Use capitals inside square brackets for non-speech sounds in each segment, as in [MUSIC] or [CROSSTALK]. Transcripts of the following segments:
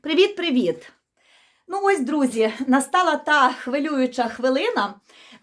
Привіт-привіт! Ну ось, друзі, настала та хвилююча хвилина,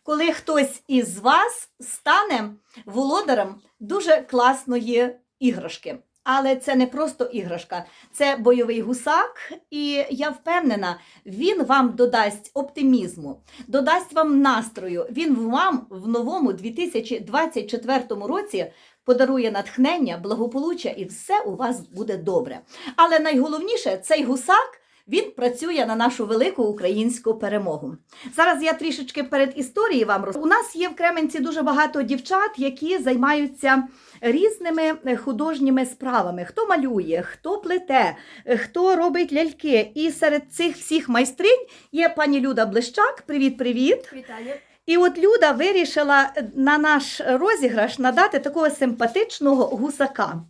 коли хтось із вас стане володарем дуже класної іграшки. Але це не просто іграшка, це бойовий гусак, і я впевнена, він вам додасть оптимізму, додасть вам настрою. Він вам в новому 2024 році подарує натхнення, благополуччя і все у вас буде добре. Але найголовніше, цей гусак. Він працює на нашу велику українську перемогу. Зараз я трішечки перед історією вам розкажу. У нас є в Кременці дуже багато дівчат, які займаються різними е, художніми справами. Хто малює, хто плете, е, хто робить ляльки. І серед цих всіх майстринь є пані Люда Блищак. Привіт, привіт! Вітаю. І от Люда вирішила на наш розіграш надати такого симпатичного гусака.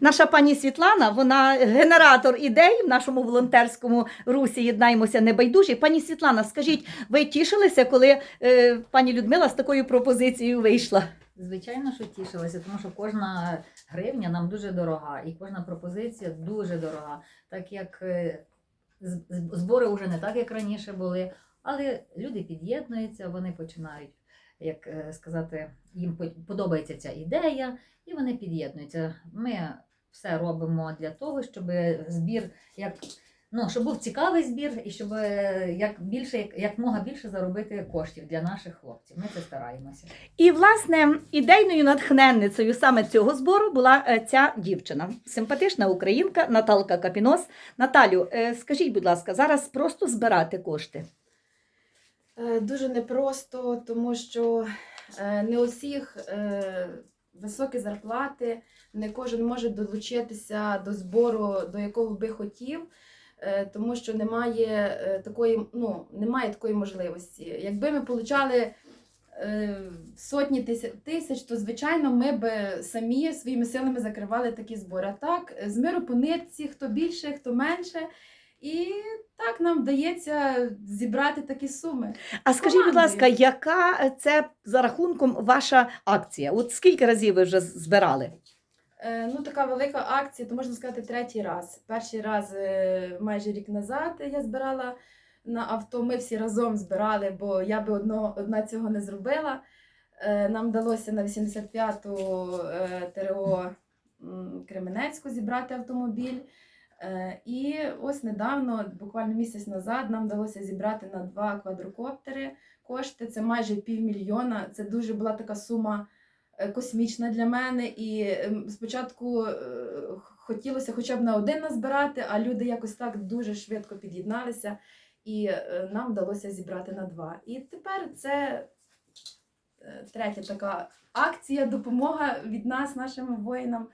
Наша пані Світлана, вона генератор ідей в нашому волонтерському русі Єднаймося небайдужі. Пані Світлана, скажіть, ви тішилися, коли е, пані Людмила з такою пропозицією вийшла? Звичайно, що тішилася, тому що кожна гривня нам дуже дорога, і кожна пропозиція дуже дорога. Так як е, збори вже не так, як раніше були, але люди під'єднуються, вони починають, як е, сказати, їм подобається ця ідея, і вони під'єднуються. Ми все робимо для того, щоб збір як. Ну, щоб був цікавий збір і щоб е, як більше, як, як мога більше заробити коштів для наших хлопців. Ми це стараємося. І, власне, ідейною натхненницею саме цього збору була е, ця дівчина, симпатична українка Наталка Капінос. Наталю, скажіть, будь ласка, зараз просто збирати кошти. Е, Дуже непросто, тому що е, не у всіх е, високі зарплати, не кожен може долучитися до збору, до якого би хотів, тому що немає такої, ну, немає такої можливості. Якби ми получали сотні тисяч, то звичайно ми б самі своїми силами закривали такі збори. А так, з миру по нитці, хто більше, хто менше. І так нам вдається зібрати такі суми. А скажіть, будь ласка, яка це за рахунком ваша акція? От скільки разів ви вже збирали? Е, ну, така велика акція, то можна сказати, третій раз. Перший раз е, майже рік назад я збирала на авто. Ми всі разом збирали, бо я би одно, одна цього не зробила. Е, нам вдалося на 85-ту е, ТРО м, Кременецьку зібрати автомобіль. Е, І ось недавно, буквально місяць назад, нам вдалося зібрати на два квадрокоптери кошти. Це майже півмільйона. Це дуже була така сума е, космічна для мене. І ем, спочатку е, хотілося хоча б на один назбирати, а люди якось так дуже швидко під'єдналися, і нам вдалося зібрати на два. І тепер це третя така акція, допомога від нас, нашим воїнам.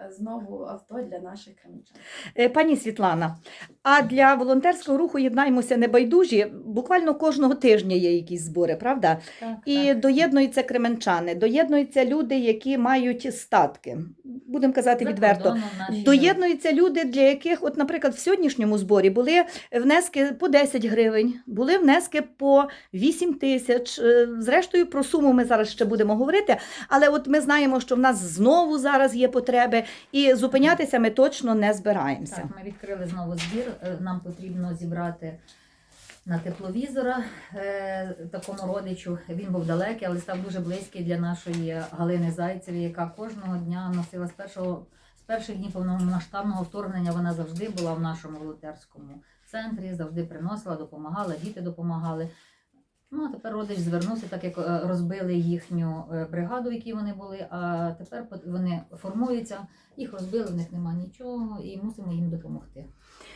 Е, Знову авто для наших кремічан. Е, Пані Світлана, а для волонтерського руху єднаймося небайдужі. Буквально кожного тижня є якісь збори, правда? Так, І доєднуються кременчани, доєднуються люди, які мають статки. Будемо казати За відверто. Доєднуються люди, для яких, от, наприклад, в сьогоднішньому зборі були внески по 10 гривень, були внески по 8 тисяч. Е, Зрештою, про суму ми зараз ще будемо говорити. Але от ми знаємо, що в нас знову зараз є потреби, і зупинятися ми точно не збираємося. Так, ми відкрили знову збір. Е, Нам потрібно зібрати на тепловізора е, такому родичу. Він був далекий, але став дуже близький для нашої Галини Зайцевої, яка кожного дня носила з першого перших днів повномасштабного вторгнення. Вона завжди була в нашому волонтерському центрі, завжди приносила, допомагала, діти допомагали. Ну, а тепер родич звернувся, так як е, розбили їхню е, бригаду, в якій вони були. А тепер вони формуються, їх розбили, в них немає нічого, і мусимо їм допомогти.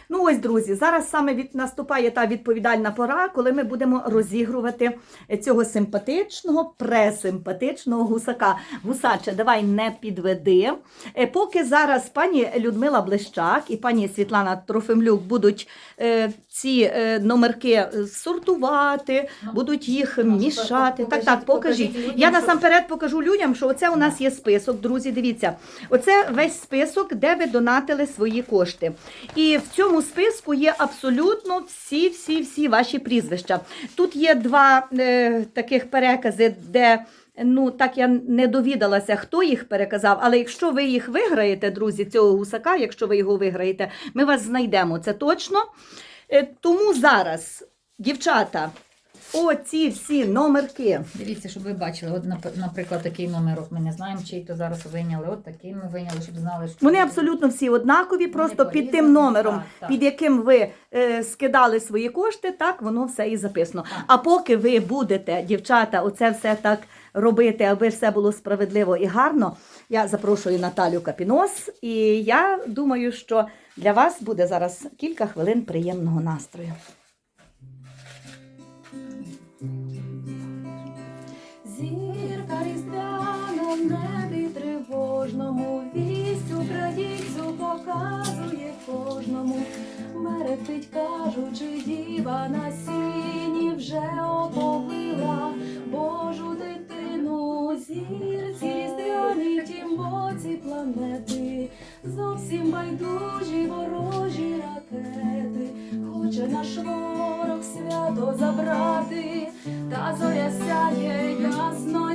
Ну ось, друзі, зараз саме від наступає та відповідальна пора, коли ми будемо розігрувати цього симпатичного, пресимпатичного гусака. Гусаче, давай не підведи. Е, Поки зараз пані Людмила Блищак і пані Світлана Трофимлюк будуть е, ці е, номерки е, сортувати, Ну, будуть їх ну, мішати. Так, так, покажіть. покажіть Я насамперед покажу людям, що оце у нас є список, друзі. Дивіться, оце весь список, де ви донатили свої кошти. І в цьому списку є абсолютно всі, всі, всі ваші прізвища. Тут є два е, таких перекази, де Ну, так я не довідалася, хто їх переказав. Але якщо ви їх виграєте, друзі, цього гусака, якщо ви його виграєте, ми вас знайдемо. Це точно. Е, Тому зараз, дівчата, оці всі номерки. Дивіться, щоб ви бачили. От, наприклад, такий номерок ми не знаємо, чий то зараз виняли. От такий ми виняли, щоб знали, що Вони абсолютно всі однакові, просто під тим номером, так, так. під яким ви е, скидали свої кошти, так воно все і записано. Так. А поки ви будете, дівчата, оце все так робити, аби все було справедливо і гарно, я запрошую Наталю Капінос, і я думаю, що для вас буде зараз кілька хвилин приємного настрою. В небі тривожному, вість українцю показує кожному. Мерехтить, кажучи, діва на сіні вже оповила Божу дитину, зірці різдвяні тім боці планети, зовсім байдужі ворожі ракети, хоче наш ворог свято забрати. Та зоря сяє ясно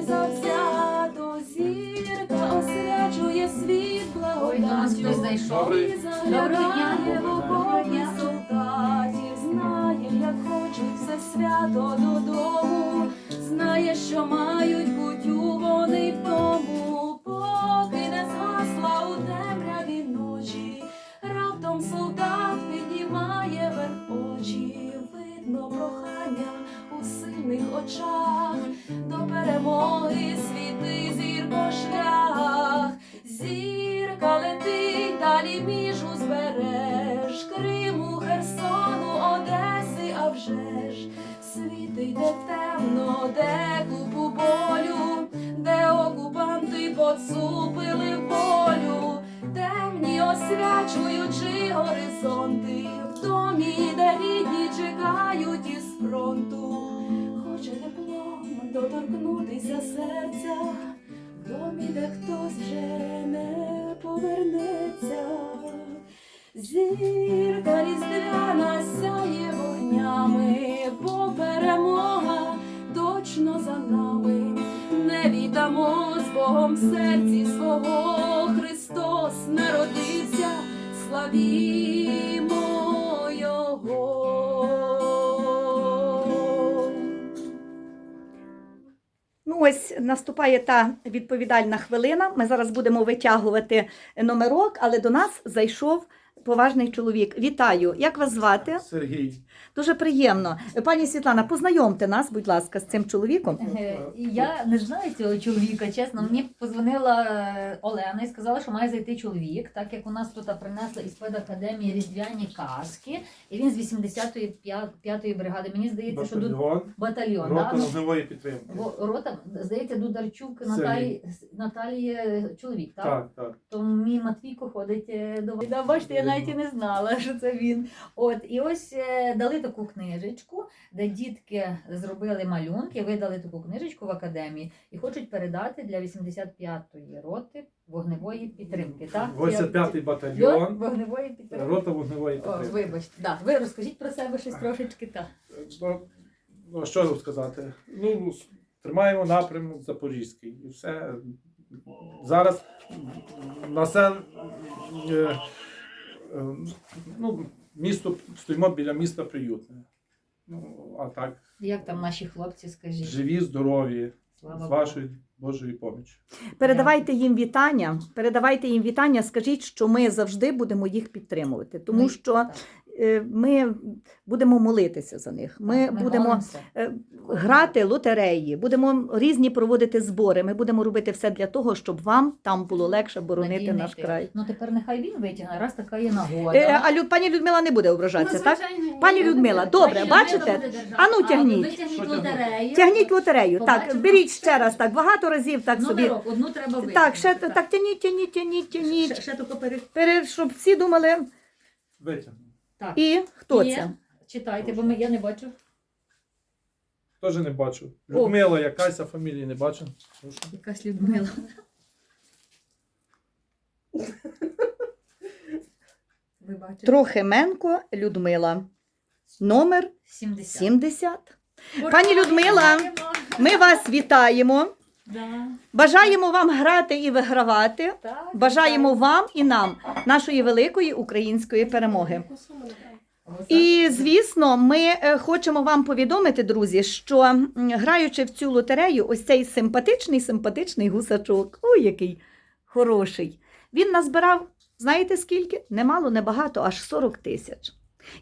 Благодаттю. хтось зайшов. І Доброго заглядає дня. в солдатів, знає, як хочуть все свято додому, знає, що мають путю вони в тому, поки не згасла у темряві ночі. Раптом солдат піднімає верх очі, видно прохання у сильних очах, до перемоги світи зірко шлях, де темно, де купу болю, де окупанти поцупили волю, темні освячуючи горизонти, в домі, де рідні чекають із фронту, хоче теплом доторкнутися серця, в домі, де хтось вже не повернеться. Зірка різдвяна Богом серці свого Христос народився, славімо Його. Ну, ось наступає та відповідальна хвилина. Ми зараз будемо витягувати номерок, але до нас зайшов поважний чоловік. Вітаю! Як вас звати? Сергій. Дуже приємно. Пані Світлана, познайомте нас, будь ласка, з цим чоловіком. Е, Я не знаю цього чоловіка, чесно. Мені позвонила е, Олена і сказала, що має зайти чоловік, так як у нас тут принесли із педакадемії різдвяні каски, і він з 85-ї бригади. Мені здається, що тут Батальйон. Рота да? Ну, вогневої підтримки. Рота, здається, Дударчук Сергій. Наталі, Наталії е, чоловік, так? Так, так. То мій Матвійко ходить до. Бачите, я навіть і не знала, що це він. От і ось е, дали таку книжечку, де дітки зробили малюнки, видали таку книжечку в академії і хочуть передати для 85-ї роти вогневої підтримки. Так? 85-й батальйон. вогневої підтримки. Рота вогневої О, підтримки. вибачте, да. ви розкажіть про себе щось трошечки так. Ну, Ну, що вам сказати? Ну, тримаємо напрямок Запорізький. І все. Зараз насел... е, е, ну, місто, стоїмо біля міста Приютне. Ну, а так, Як там наші хлопці, скажіть? живі, здорові, Слава з вашої вашою Божою поміччю. Передавайте їм вітання. Передавайте їм вітання. Скажіть, що ми завжди будемо їх підтримувати, тому Ми- що так. е, ми будемо молитися за них. Ми Так, будемо молимося. е, грати лотереї, будемо різні проводити збори. Ми будемо робити все для того, щоб вам там було легше боронити Надійний наш тил. край. Ну тепер нехай він витягне, раз така є нагода. Е, а Лю- пані Людмила не буде ображатися, так? звичайно, Пані ні. Людмила, добре, Пані бачите? Людмила буде. А ну, тягніть. Лотерею. Тягніть лотерею. Так, беріть ще раз так, багато разів так собі. Номерок, одну треба витягнути. Так, ще так, тяніть, тяніть, тяніть, Ще, тяніть. ще тільки перед... Пере- Щоб всі думали, Витягнемо. Так. і хто Є. це? Читайте, бо ми, я не бачу. Теж не бачу. Людмила якась, а фамілії не бачу. Прошу. Якась Людмила. [LAUGHS] Ви бачите? Трохименко Людмила. Номер 70. 70. Пані Людмила, Ми вас вітаємо. Да. Бажаємо вам грати і вигравати. Так, Бажаємо так. вам і нам нашої великої української перемоги. І звісно, ми е, хочемо вам повідомити, друзі, що граючи в цю лотерею, ось цей симпатичний, симпатичний гусачок. Ой, який хороший. Він назбирав, знаєте скільки? Немало, небагато, аж 40 тисяч.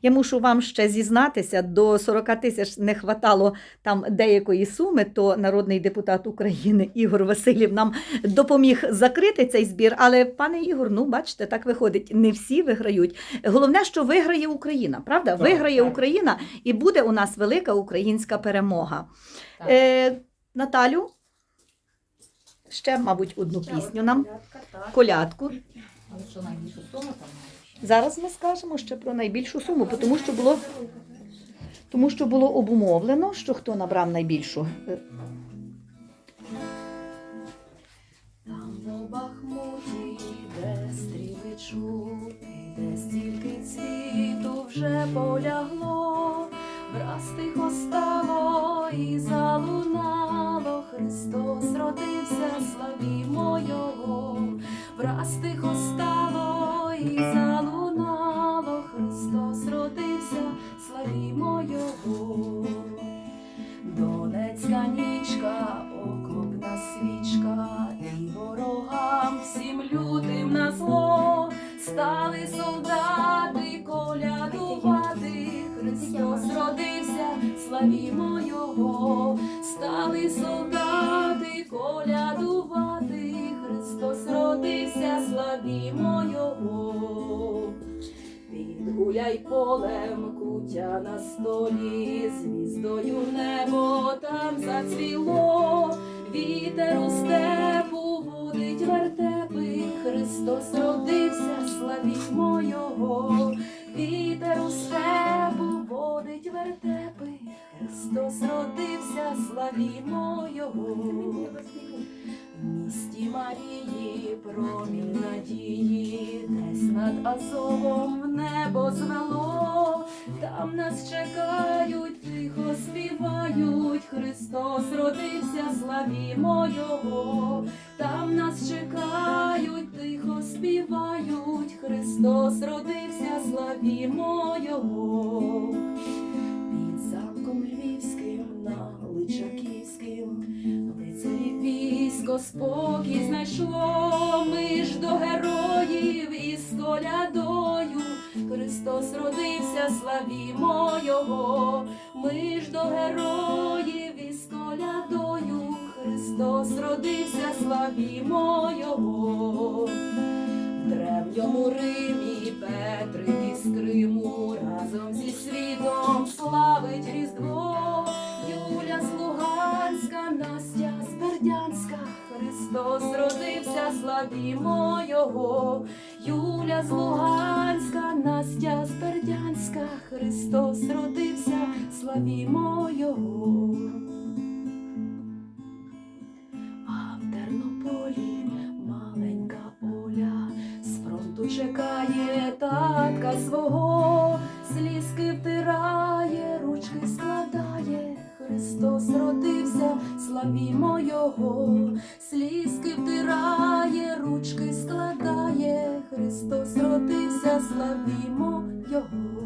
Я мушу вам ще зізнатися, до 40 тисяч не хватало там деякої суми, то народний депутат України Ігор Васильєв нам допоміг закрити цей збір. Але, пане Ігор, ну бачите, так виходить, не всі виграють. Головне, що виграє Україна, правда? Так, виграє так. Україна і буде у нас велика українська перемога. Так. Е, Наталю, ще, мабуть, одну Ще пісню нам, колядку. Але що найбільшу суму там? Зараз ми скажемо ще про найбільшу суму, тому що було, тому що було обумовлено, що хто набрав найбільшу. Там в Бахмуті, де стріли чути, де стільки цвіту вже полягло, враз тихо стало і залунало, Христос родився, славімо Його, враз тихо славімо Його. Під гуляй полем кутя на столі, звіздою небо там зацвіло, вітер у степу водить вертепи, Христос родився, славімо Його, вітер у степу водить вертепи, Христос родився, славімо Його. Місті Марії промінь надії, десь над Азовом в небо звело, там нас чекають, тихо співають, Христос родився, славімо Його, там нас чекають, тихо співають, Христос родився, славімо Його. Спокій знайшло, ми ж до героїв із колядою. Христос родився, славімо Його, ми ж до героїв із колядою. Христос родився, славімо Його. В древньому Римі Петрик із Криму разом зі світом славить Христос родився, славімо Його. Юля з Луганська, Настя з Бердянська, Христос родився, славімо Його. А в Тернополі маленька Оля з фронту чекає татка свого, слізки втирає, ручки складає. Христос родився, славімо Його, слізки втирає, ручки складає. Христос родився, славімо Його.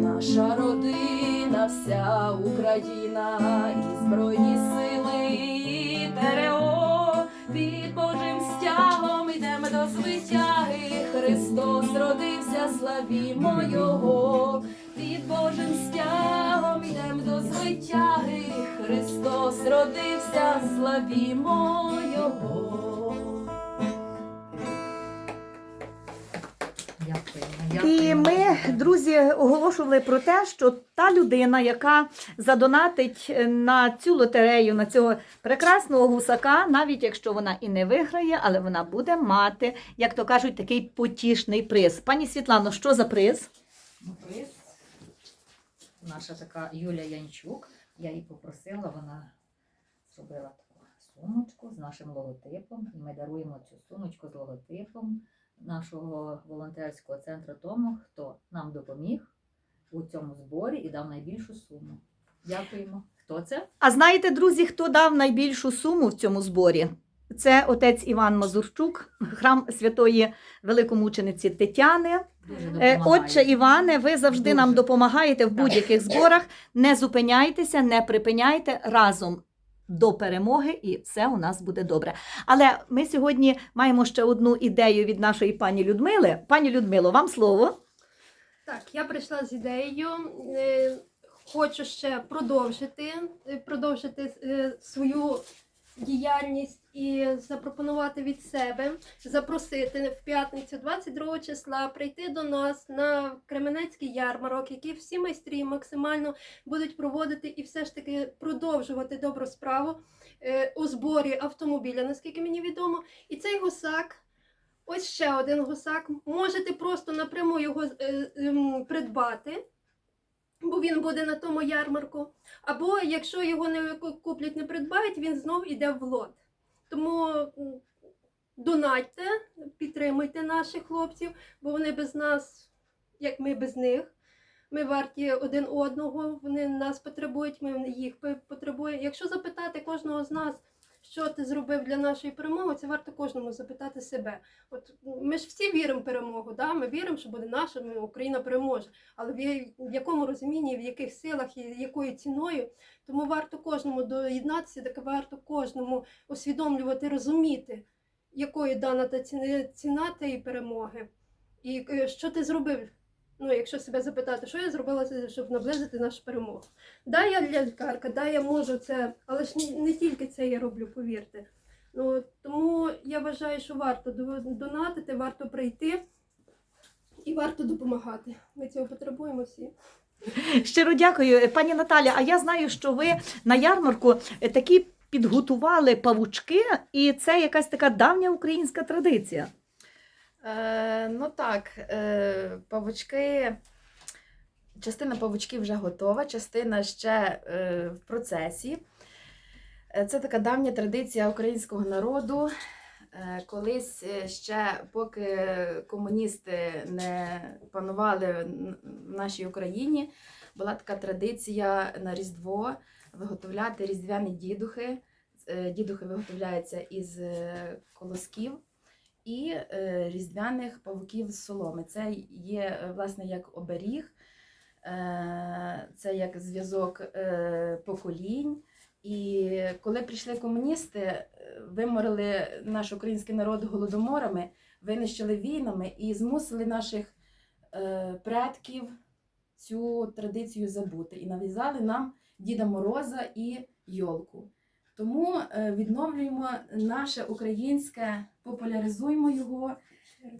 Наша родина, вся Україна, і Збройні сили, і ТРО, під Божим стягом йдемо до звитяги. Христос родився, славімо Його, Божим стягом йдемо до звитяги. Христос родився, славімо Його. І ми, друзі, оголошували про те, що та людина, яка задонатить на цю лотерею, на цього прекрасного гусака, навіть якщо вона і не виграє, але вона буде мати, як то кажуть, такий потішний приз. Пані Світлано, що за приз? Ну, приз. Наша така Юля Янчук. Я її попросила, вона зробила таку сумочку з нашим логотипом. І ми даруємо цю сумочку з логотипом нашого волонтерського центру тому, хто нам допоміг у цьому зборі і дав найбільшу суму. Дякуємо. Хто це? А знаєте, друзі, хто дав найбільшу суму в цьому зборі? Це отець Іван Мазурчук, храм святої великомучениці Тетяни. Дуже Е. Отче Іване, ви завжди нам допомагаєте в будь-яких зборах. Не зупиняйтеся, не припиняйте разом до перемоги, і все у нас буде добре. Але ми сьогодні маємо ще одну ідею від нашої пані Людмили. Пані Людмило, вам слово. Так, я прийшла з ідеєю. е, Хочу ще продовжити, е, продовжити свою діяльність і запропонувати від себе, запросити в п'ятницю 22 числа прийти до нас на Кременецький ярмарок, який всі майстрі максимально будуть проводити і все ж таки продовжувати добру справу е, у зборі автомобіля, наскільки мені відомо. І цей гусак. Ось ще один гусак. Можете просто напряму його е, ем, придбати, бо він буде на тому ярмарку. Або якщо його не куплять, не придбають, він знов іде в лот. Тому донатьте, підтримуйте наших хлопців, бо вони без нас, як ми без них. Ми варті один одного, вони нас потребують, ми їх потребуємо. Якщо запитати кожного з нас, що ти зробив для нашої перемоги, це варто кожному запитати себе. От ми ж всі віримо в перемогу, да? ми віримо, що буде наша, Україна переможе. Але в, якому розумінні, в яких силах і якою ціною, тому варто кожному доєднатися, так варто кожному усвідомлювати, розуміти, якою дана та ціна, ціна тієї перемоги. І е, що ти зробив? Ну, якщо себе запитати, що я зробила, щоб наблизити нашу перемогу. Да, я лялькарка, да, я можу це, але ж не, тільки це я роблю, повірте. Ну, тому я вважаю, що варто до- донатити, варто прийти і варто допомагати. Ми цього потребуємо всі. Щиро дякую, пані Наталя. А я знаю, що ви на ярмарку е, такі підготували павучки, і це якась така давня українська традиція. Е, ну так, е, павучки. Частина павучків вже готова, частина ще е, в процесі. Е, Це така давня традиція українського народу. Е, Колись ще, поки комуністи не панували в нашій Україні, була така традиція на Різдво виготовляти різдвяні дідухи. Дідухи виготовляються із колосків і е, різдвяних павуків з соломи. Це є е, власне як оберіг, е, це як зв'язок поколінь. І коли прийшли комуністи, виморили наш український народ голодоморами, винищили війнами і змусили наших предків цю традицію забути і нав'язали нам Діда Мороза і Йолку. Тому е, відновлюємо наше українське, популяризуємо його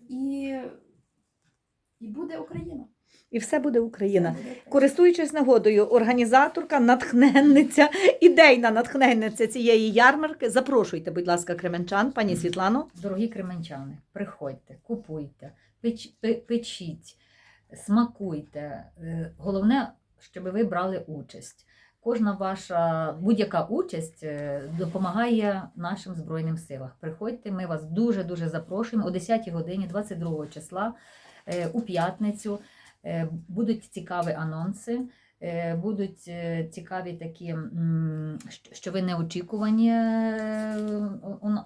і, і буде Україна. І все буде Україна. Все буде Користуючись нагодою, організаторка, натхненниця, ідейна натхненниця цієї ярмарки. Запрошуйте, будь ласка, кременчан, пані Світлано. Дорогі кременчани, приходьте, купуйте, печ, печіть, смакуйте. Е, Головне, щоб ви брали участь. Кожна ваша будь-яка участь е, допомагає нашим Збройним силам. Приходьте, ми вас дуже-дуже запрошуємо о 10 годині 22 числа е, у п'ятницю. Е, Будуть цікаві анонси, будуть цікаві такі, що- ви неочікувані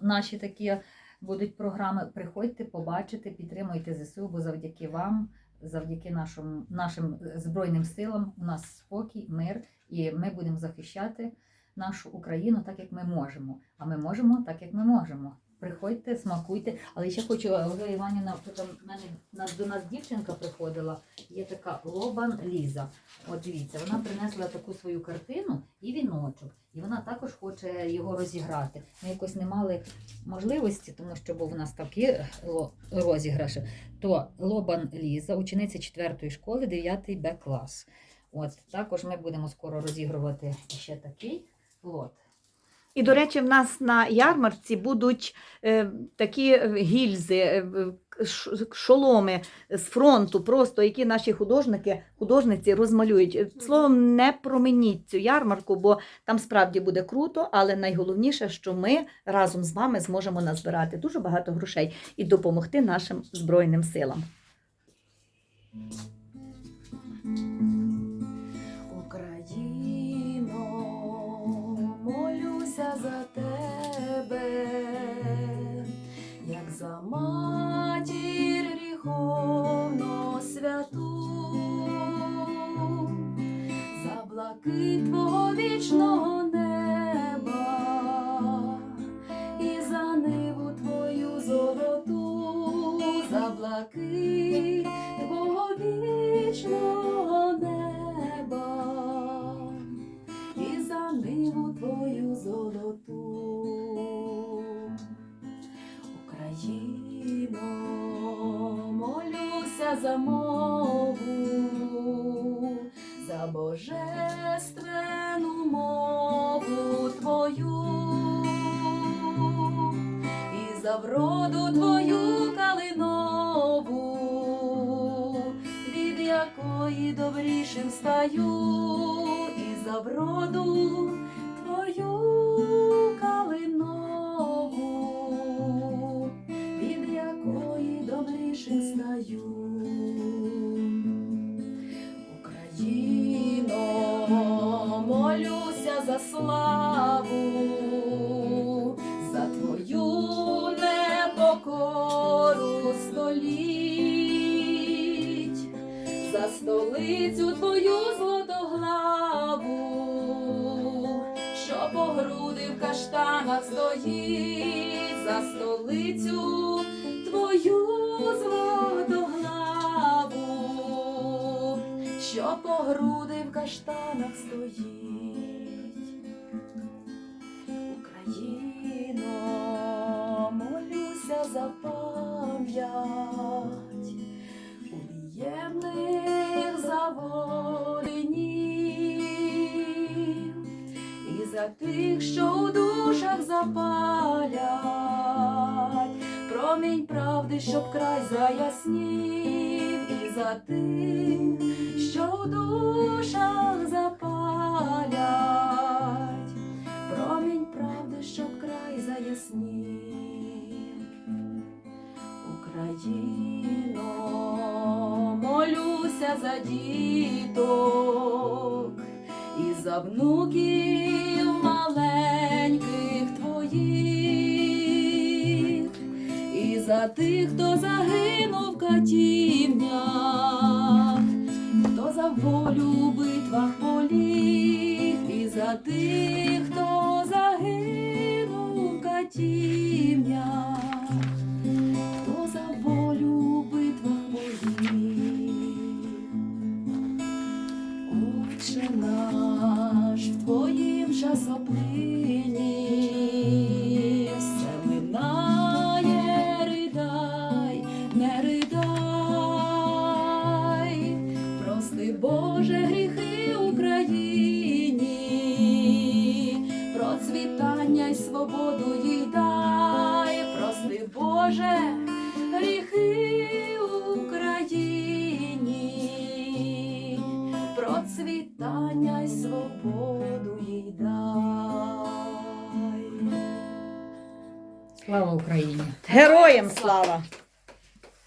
наші такі будуть програми. Приходьте, побачите, підтримуйте ЗСУ, бо завдяки вам, завдяки нашим, нашим Збройним силам, у нас спокій, мир, і ми будемо захищати нашу Україну так, як ми можемо. А ми можемо так, як ми можемо. Приходьте, смакуйте. Але ще хочу, Ольга Іванівна, там мене нас- до нас дівчинка приходила, є така Лобан Ліза. От дивіться, вона принесла таку свою картину і віночок. І вона також хоче його розіграти. Ми якось не мали можливості, тому що був у нас такі ло- розіграші. То Лобан Ліза, учениця 4 школи, 9 Б клас. От також ми будемо скоро розігрувати ще такий лот. І, до речі, в нас на ярмарці будуть е, такі е, гільзи, е, шоломи з фронту, просто які наші художники, художниці розмалюють. Е, Словом, не променіть цю ярмарку, бо там справді буде круто, але найголовніше, що ми разом з вами зможемо назбирати дуже багато грошей і допомогти нашим збройним силам. Божественну мову твою. І за вроду твою калинову, від якої добрішим стаю, столицю твою златоглаву, що по груди в каштанах стоїть, за столицю твою златоглаву, що по груди в каштанах стоїть. Україно, молюся за пам'ять убіємних і за тих, що у душах запалять, промінь правди, щоб край заяснів, і за тих, що у душах запалять, промінь правди, щоб край заяснів. Україно, за діток і за внуків маленьких твоїх, і за тих, хто загинув в катівнях, хто за волю у битвах поліг, і за тих, хто загинув в катівнях твоїм дай. Слава Україні! Героям слава!